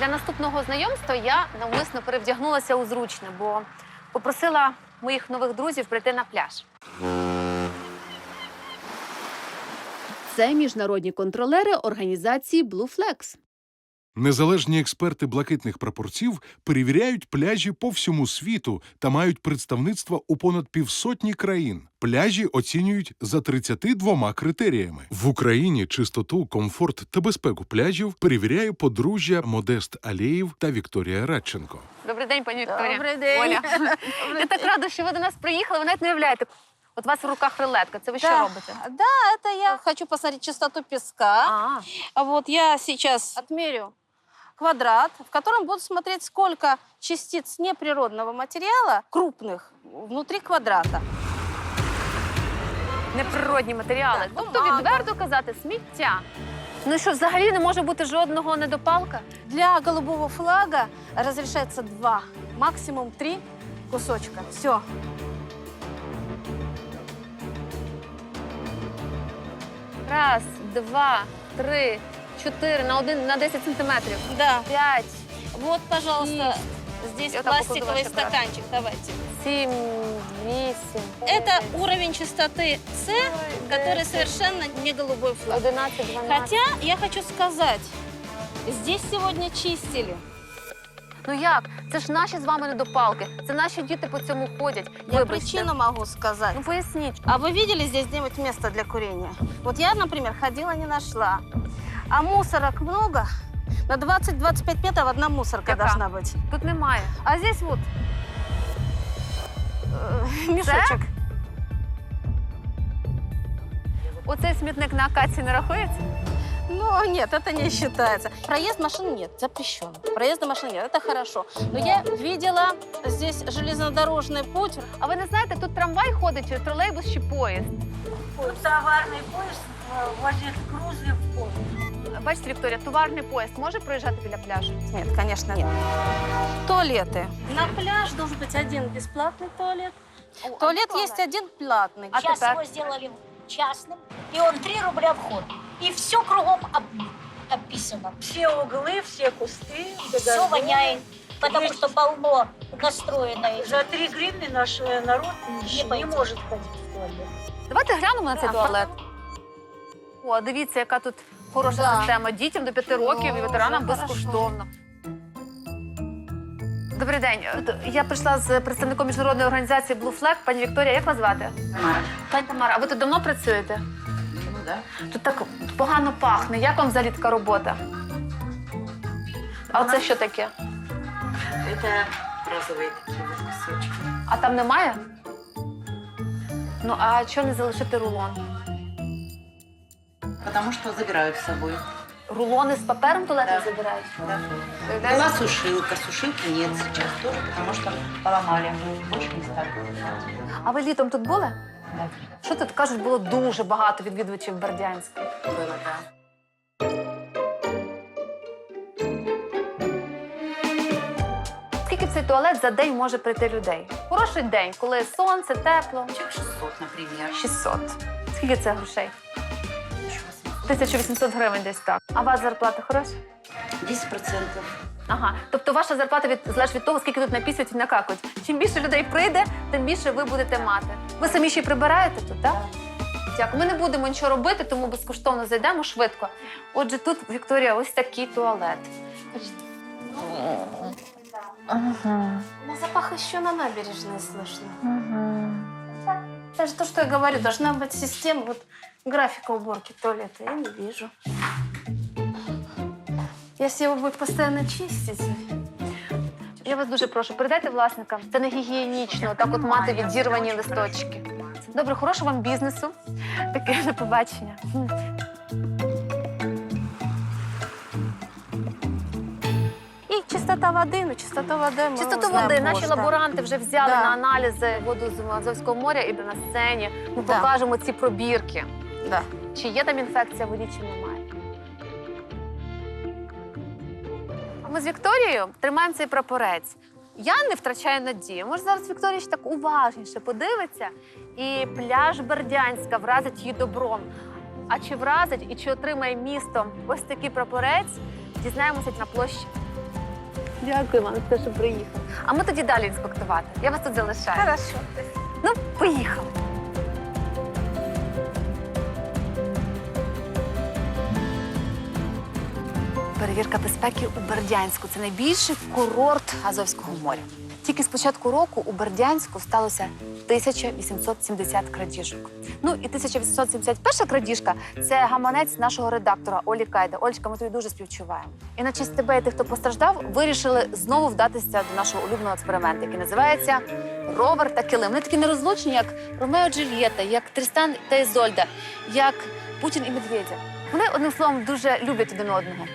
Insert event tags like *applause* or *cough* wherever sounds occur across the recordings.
Для наступного знайомства я навмисно перевдягнулася у зручне, бо попросила моїх нових друзів прийти на пляж. Це міжнародні контролери організації Blue Flags. Незалежні експерти блакитних прапорців перевіряють пляжі по всьому світу та мають представництва у понад півсотні країн. Пляжі оцінюють за 32 критеріями. В Україні чистоту, комфорт та безпеку пляжів перевіряє подружжя Модест Алєєв та Вікторія Радченко. Добрий день, пані Вікторія. Добрий день. Оля. Я так рада, що ви до нас приїхали. Ви навіть не уявляєте. От у вас в руках рулетка. Це ви що Да. робите? Да, это я хочу посмотреть частоту песка. А, А вот я сейчас отмерю квадрат, в котором буду смотреть, сколько частиц неприродного материала, крупных, внутри квадрата. неприродні матеріали. Так, тобто бумага. відверто казати сміття. Ну що, взагалі не може бути жодного недопалка? Для голубого флага разрешается два, максимум три кусочка. Все. Раз, два, три, чотири, на один на 10 сантиметрів. Да. П'ять, Вот, пожалуйста, здесь Я так покладу пластиковый ваш аппарат. стаканчик. Давайте. сім, вісім. Это уровень частоты С, который совершенно не голубой флаг. 11, 12. Хотя я хочу сказать, здесь сегодня чистили. Ну як? Це ж наші з вами недопалки. Це наші діти по цьому ходять. Я Вибачте. причину могу сказать. Ну поясніть. А вы видели здесь где-нибудь место для курения? Вот я, например, ходила, не нашла. А мусорок много. На 20-25 метров одна мусорка Яка? должна быть. Тут немає. А здесь вот э, мешочек. Оцей смітник на акації не рахується? Ну, нет, это не считается. Проезд машин нет, запрещен. Проезда машин нет, это хорошо. Но я видела здесь железнодорожный путь. А ви не знаєте, тут трамвай ходить, чи тролейбус, чи поїзд. Тут товарный поезд э, возит грузы в порт. Бачите, Вікторія, товарний поїзд може проїжджати біля пляжу? Нет, конечно, нет. Туалеты. На пляж должен быть один бесплатный туалет. Туалет есть один платный. А Сейчас тепер? его сделали частным, и он 3 рубля вход. И все кругом об- описано. Все углы, все кусты. Все воняет, потому Есть. что полно настроено. За 3 гривны наш э, народ нищий не, пойдет. может ходить в туалет. Давайте глянемо на цей Да. туалет. О, дивіться, яка тут хороша Да. система. Дітям до 5 років і О, ветеранам вже хорошо. безкоштовно. Добрий день. От Я прийшла з представником міжнародної організації Blue Flag. Пані Вікторія, як вас звати? Тамара. Пані Тамара, а ви тут давно працюєте? Ну да. Тут так погано пахне. Як вам взагалі така робота? А оце що таке? Это розовые такие вот кусочки. А там немає? Ну, а чого не залишити рулон? Потому что забирают с собой. Рулони з папером туалетом Да. забирають? Да. Была сушилка, сушилки нет сейчас тоже, потому что поломали. Больше не стали. А ви літом тут були? Що тут кажуть, було дуже багато відвідувачів Бердянська. Скільки в цей туалет за день може прийти людей? Хороший день, коли сонце, тепло. Человек 600, наприклад. 600. Скільки це грошей? Еще 800. 1800 гривень десь так. А у вас зарплата хороша? 10 процентов. Ага. Тобто ваша зарплата від залежить від того, скільки тут напісують і накакують. Чим більше людей прийде, тим більше ви будете мати. Ви самі ще й прибираєте тут, так? Дякую. Ми не будемо нічого робити, тому безкоштовно зайдемо швидко. Отже, тут Вікторія, ось такий туалет. Но запах еще на набережной слышно. Это же то, что я говорю, должна быть система, вот графика уборки туалета. Я не вижу. Если его будет постоянно чистить, Я вас дуже прошу, передайте власникам. Це не гігієнічно, так от мати відірвані листочки. Добре, хорошого вам бізнесу. Таке до побачення. и чистота воды, ну чистоту воды мы Чистоту узнаем води наші позже. лаборанти вже взяли Да. на аналізи воду з Азовського моря і на сцені. Ми Да. покажемо ці пробірки. Да. Чи є там інфекція в воді, чи немає. А ми з Вікторією тримаємо цей прапорець. Я не втрачаю надію. Може, зараз Вікторія ще так уважніше подивиться, і пляж Бердянська вразить її добром. А чи вразить і чи отримає місто ось такий прапорець, дізнаємося на площі Дякую вам що приїхали. А ми тоді далі інспектувати. Я вас тут залишаю. Хорошо. Ну, поїхали. Перевірка безпеки у Бердянську. Це найбільший курорт Азовського моря. Тільки з початку року у Бердянську сталося 1870 крадіжок. Ну і 1871 крадіжка це гаманець нашого редактора Олі Кайда. Олечка, ми тобі дуже співчуваємо. І на честь тебе і тих, хто постраждав, вирішили знову вдатися до нашого улюбленого експерименту, який називається Ровер та килим. Вони такі нерозлучні, як Ромео Джульєта, як Трістан та Ізольда, як Путін і Медведя. Вони одним словом дуже люблять один одного.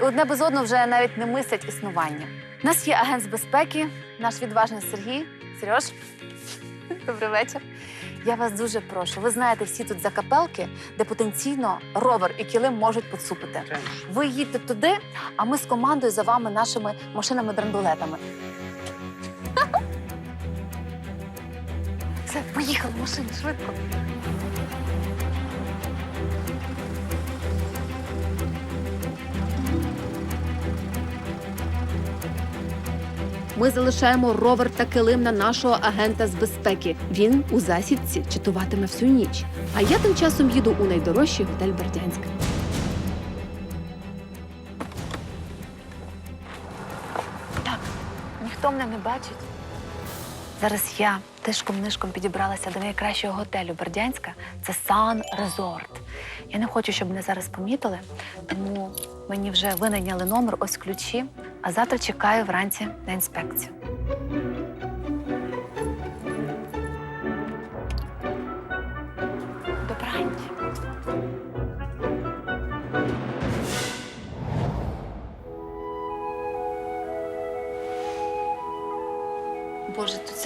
І одне без одного вже навіть не мислять існування. У нас є агент з безпеки, наш відважний Сергій. Сереж, *laughs* добрий вечір. Я вас дуже прошу. Ви знаєте всі тут закапелки, де потенційно ровер і килим можуть поцупити. Ви їдьте туди, а ми з командою за вами нашими машинами-драндулетами. *laughs* Все, поїхали, машини, швидко. Ми залишаємо ровер та килим на нашого агента з безпеки. Він у засідці читуватиме всю ніч. А я тим часом їду у найдорожчий готель Бердянськ. Ніхто мене не бачить. Зараз я тишком-нишком підібралася до найкращого готелю Бердянська. Це Сан Резорт. Я не хочу, щоб мене зараз помітили, тому мені вже винайняли номер, ось ключі. А завтра чекаю вранці на інспекцію.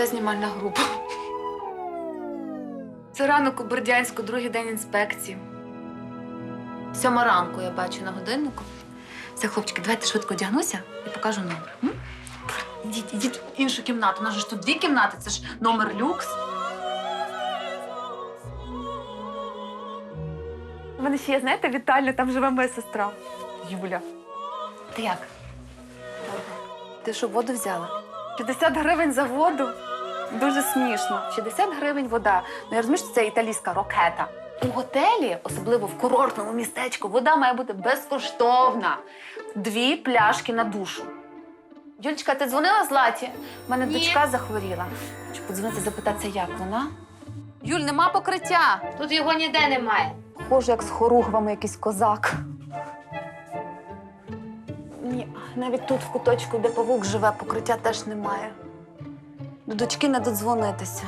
Знімальна група. Це ранок у Бердянську, другий день інспекції. Сьома ранку я бачу на годиннику. Все, хлопчики, давайте швидко одягнуся і покажу номер. М? Ідіть, ідіть в іншу кімнату. У нас же ж тут дві кімнати, це ж номер люкс. У мене ще є, знаєте, вітальня, там живе моя сестра. Юля. Ти як? Ти що, воду взяла? 50 гривень за воду? Дуже смішно. 60 гривень вода. Ну я розумію, що це італійська рокета. У готелі, особливо в курортному містечку, вода має бути безкоштовна. Дві пляшки на душу. Юлечка, ти дзвонила Златі? У мене дочка захворіла. Хочу подзвонити, запитатися, як вона. Юль, нема покриття. Тут його ніде немає. Схоже, як з хоругвами якийсь козак. Ні, навіть тут, в куточку, де павук живе, покриття теж немає. До дочки не додзвонитися.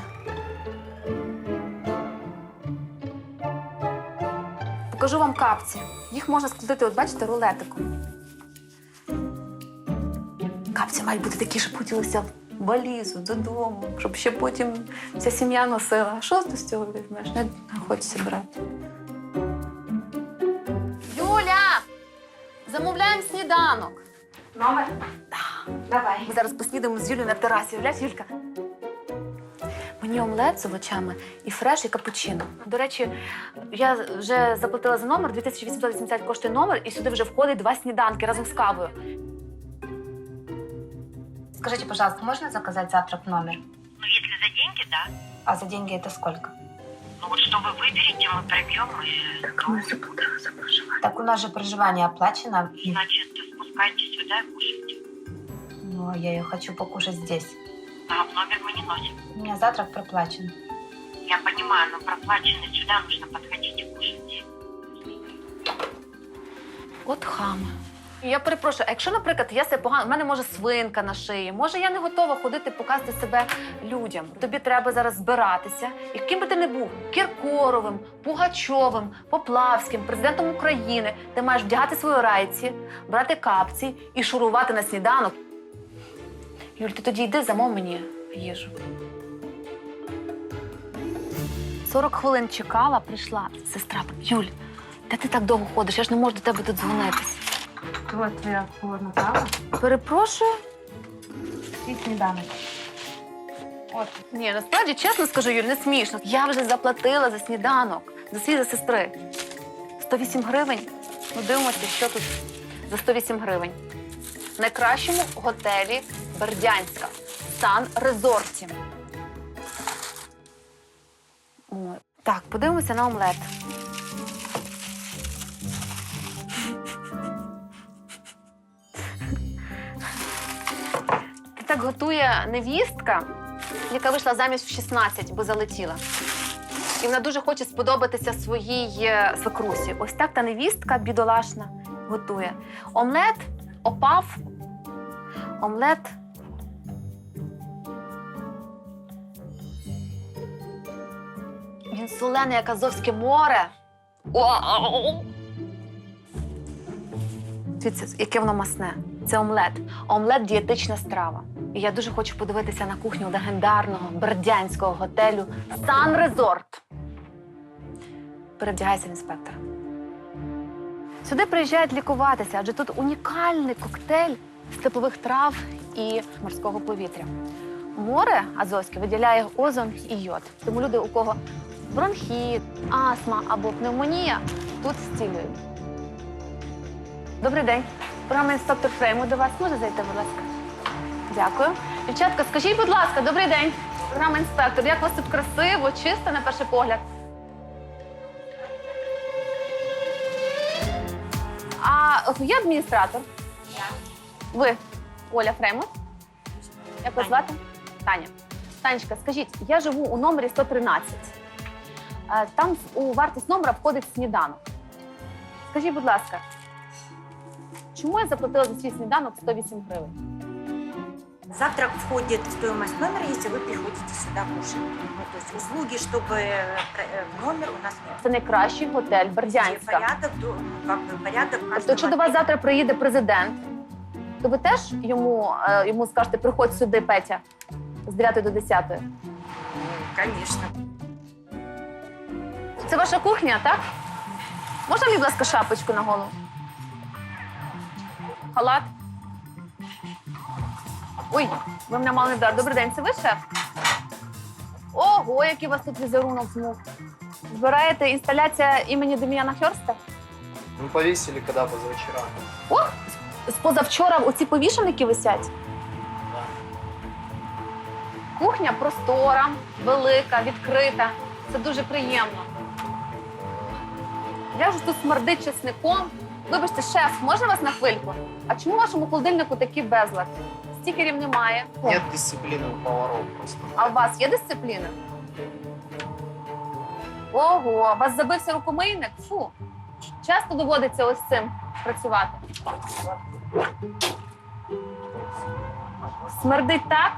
Покажу вам капці. Їх можна скрутити, от бачите, рулетиком. Капці мають бути такі, щоб хотілося в валізу додому, щоб ще потім вся сім'я носила. А що ти з цього візьмеш? Не, не хочеться брати. Юля! Замовляємо сніданок. Номер? Давай. Ми зараз поснідемо з Юлею на терасі. Уявляєш, Юлька? Мені омлет з овочами і фреш, і капучино. До речі, я вже заплатила за номер, 2880 коштує номер, і сюди вже входить два сніданки разом з кавою. Скажите, пожалуйста, можно заказать завтрак в номер? Ну, если за деньги, да. А за деньги это сколько? Ну, вот что вы выберете, мы пробьем и... Так, мы Так у нас же проживание оплачено. Значит, спускайтесь сюда и кушайте. Но я ее хочу покушать здесь. А в номер мы не носим. У меня завтрак проплачен. Я понимаю, но проплаченный сюда нужно подходить и кушать. От хами. Я перепрошую, а якщо, наприклад, я себе погано, в мене може свинка на шиї, може я не готова ходити показати себе людям. Тобі треба зараз збиратися, і ким би ти не був Кіркоровим, Пугачовим, Поплавським, президентом України. Ти маєш вдягати свої райці, брати капці і шурувати на сніданок. Юль, ти тоді йди, замов мені їжу. 40 хвилин чекала, прийшла сестра. Юль, де ти так довго ходиш? Я ж не можу до тебе додзвонитись. Вот твоя форма кава Перепрошую. і сніданок. От. Ні, насправді чесно скажу, Юль, не смішно. Я вже заплатила за сніданок, за свій за сестри. 108 гривень. Ну, дивимося, що тут за 108 гривень. в найкращому готелі Бердянська Сан Резорті. Так, подивимося на омлет. Так готує невістка, яка вийшла заміж в 16, бо залетіла. І вона дуже хоче сподобатися своїй е, свекрусі. Ось так та невістка бідолашна готує. Омлет опав. Омлет. Він солений, як Азовське море. Вау! Дивіться, яке воно масне. Це омлет. Омлет дієтична страва. І я дуже хочу подивитися на кухню легендарного бердянського готелю Сан Резорт. Перевдягайся, інспектор. Сюди приїжджають лікуватися, адже тут унікальний коктейль степових трав і морського повітря. Море Азовське виділяє озон і йод. Тому люди, у кого бронхіт, астма або пневмонія, тут зцілюють. Добрий день. Програма інспектор Фрейму до вас може зайти, будь ласка. Дякую. Дівчатка, скажіть, будь ласка, добрий день. Програма інспектор. Як у вас тут красиво, чисто на перший погляд? А є адміністратор? Ви Оля Фреймут? Як вас звати? Таня. Танечка, скажіть, я живу у номері 113. Е, Там у вартість номера входить сніданок. Скажіть, будь ласка, чому я заплатила за свій сніданок 108 гривень? Завтрак входит в стоимость номера, если вы приходите сюда кушать. Ну, то есть услуги, чтобы э, про- э, в номер у нас нет. Це найкращий готель Где Бердянська. порядок, то, ну, как бы порядок в Тобто, каждом якщо до вас отеле. завтра приїде президент, то ви теж йому, е, йому скажете, приходь сюди, Петя, з 9 до 10. Ну, Конечно. Це ваша кухня, так? Можна мені, будь ласка, шапочку на голову? Халат? Ой, ви мене мали не вдар. Добрий день, це ви шеф? Ого, який у вас тут візерунок змуг. Збираєте інсталяція імені Дем'яна Хьорста? Мы повесили, когда позавчера. Ох, з позавчора оці повішеники висять. Да. Кухня простора, велика, відкрита. Це дуже приємно. Я ж тут смердить чесником. Вибачте, шеф, можна вас на хвильку? А чому в вашому холодильнику такий безлад? Стікерів немає. Нет дисциплины у поваров просто. А у вас є дисципліна? Ого, у вас забився рукомийник? Фу. Часто доводиться ось цим працювати. Смердить так.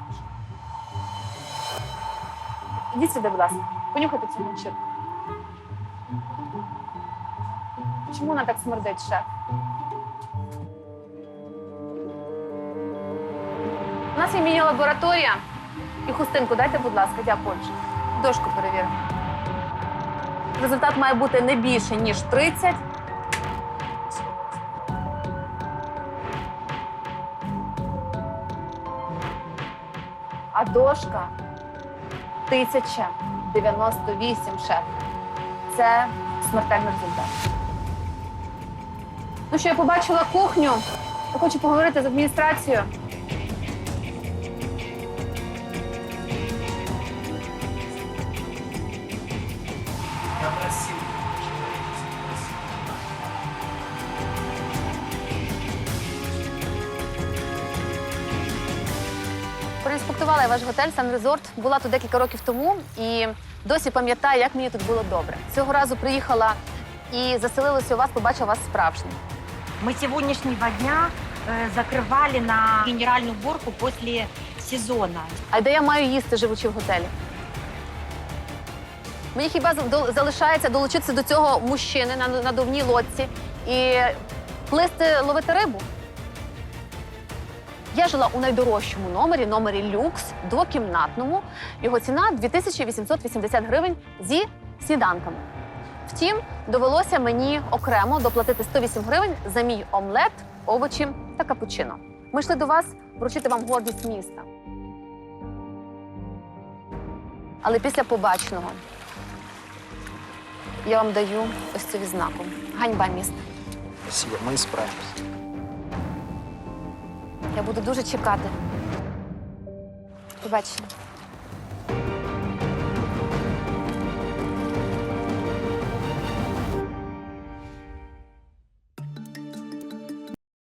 Ідіть сюди, будь ласка. Понюхайте цю ганчірку. Чому вона так смердить, шеф? У нас є міні-лабораторія. І хустинку дайте, будь ласка, дякую. Дошку перевіримо. Результат має бути не більше, ніж 30. А дошка 1098 шеф. Це смертельний результат. Ну що, я побачила кухню. Я хочу поговорити з адміністрацією. Проінспектувала я ваш готель Сан Резорт. Була тут декілька років тому і досі пам'ятаю, як мені тут було добре. Цього разу приїхала і заселилася у вас, побачила вас справжнім. Мы сегодняшнего дня э, закрывали на генеральную уборку после сезона. А де я маю їсти, живучи в готелі? Мені хіба за- до- залишається долучитися до цього мужчини на надувній лодці і плисти ловити рибу? Я жила у найдорожчому номері, номері люкс, двокімнатному. Його ціна 2880 гривень зі сніданками. Втім, довелося мені окремо доплатити 108 гривень за мій омлет, овочі та капучино. Ми йшли до вас вручити вам гордість міста. Але після побаченого я вам даю ось цю відзнаку. Ганьба міста. Спасибо, мы справимся. Я буду дуже чекати. Побачення.